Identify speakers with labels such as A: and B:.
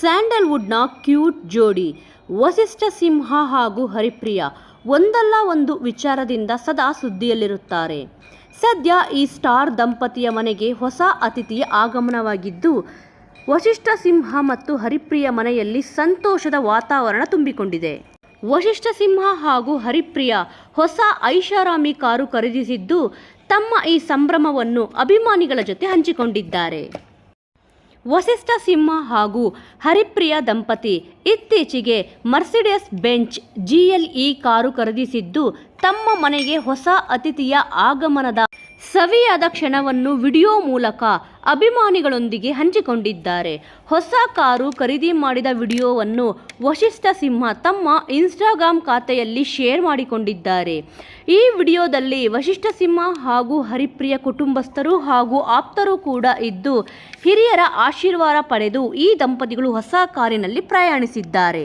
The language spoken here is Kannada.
A: ಸ್ಯಾಂಡಲ್ವುಡ್ನ ಕ್ಯೂಟ್ ಜೋಡಿ, ವಸಿಷ್ಠ ಸಿಂಹ ಹಾಗೂ ಹರಿಪ್ರಿಯ ಒಂದಲ್ಲ ಒಂದು ವಿಚಾರದಿಂದ ಸದಾ ಸುದ್ದಿಯಲ್ಲಿರುತ್ತಾರೆ. ಸದ್ಯ ಈ ಸ್ಟಾರ್ ದಂಪತಿಯ ಮನೆಗೆ ಹೊಸ ಅತಿಥಿಯ ಆಗಮನವಾಗಿದ್ದು ವಶಿಷ್ಠ ಸಿಂಹ ಮತ್ತು ಹರಿಪ್ರಿಯ ಮನೆಯಲ್ಲಿ ಸಂತೋಷದ ವಾತಾವರಣ ತುಂಬಿಕೊಂಡಿದೆ. ವಶಿಷ್ಠ ಸಿಂಹ ಹಾಗೂ ಹರಿಪ್ರಿಯ ಹೊಸ ಐಷಾರಾಮಿ ಕಾರು ಖರೀದಿಸಿದ್ದು, ತಮ್ಮ ಈ ಸಂಭ್ರಮವನ್ನು ಅಭಿಮಾನಿಗಳ ಜೊತೆ ಹಂಚಿಕೊಂಡಿದ್ದಾರೆ. ವಸಿಷ್ಠ ಸಿಂಹ ಹಾಗೂ ಹರಿಪ್ರಿಯ ದಂಪತಿ. ಇತ್ತೀಚೆಗೆ ಮರ್ಸಿಡೆಸ್ ಬೆಂಚ್ ಜಿಎಲ್ಇ ಕಾರು ಖರೀದಿಸಿದ್ದು ತಮ್ಮ ಮನೆಗೆ ಹೊಸ ಅತಿಥಿಯ ಆಗಮನದ ಸವಿಯಾದ ಕ್ಷಣವನ್ನು ವಿಡಿಯೋ ಮೂಲಕ ಅಭಿಮಾನಿಗಳೊಂದಿಗೆ ಹಂಚಿಕೊಂಡಿದ್ದಾರೆ. ಹೊಸ ಕಾರು ಖರೀದಿ ಮಾಡಿದ ವಿಡಿಯೋವನ್ನು ವಶಿಷ್ಠ ಸಿಂಹ ತಮ್ಮ ಇನ್ಸ್ಟಾಗ್ರಾಮ್ ಖಾತೆಯಲ್ಲಿ ಶೇರ್ ಮಾಡಿಕೊಂಡಿದ್ದಾರೆ. ಈ ವಿಡಿಯೋದಲ್ಲಿ ವಶಿಷ್ಠ ಸಿಂಹ ಹಾಗೂ ಹರಿಪ್ರಿಯ ಕುಟುಂಬಸ್ಥರು ಹಾಗೂ ಆಪ್ತರು ಕೂಡ ಇದ್ದು, ಹಿರಿಯರ ಆಶೀರ್ವಾದ ಪಡೆದು ಈ ದಂಪತಿಗಳು ಹೊಸ ಕಾರಿನಲ್ಲಿ ಪ್ರಯಾಣಿಸಿದ್ದಾರೆ.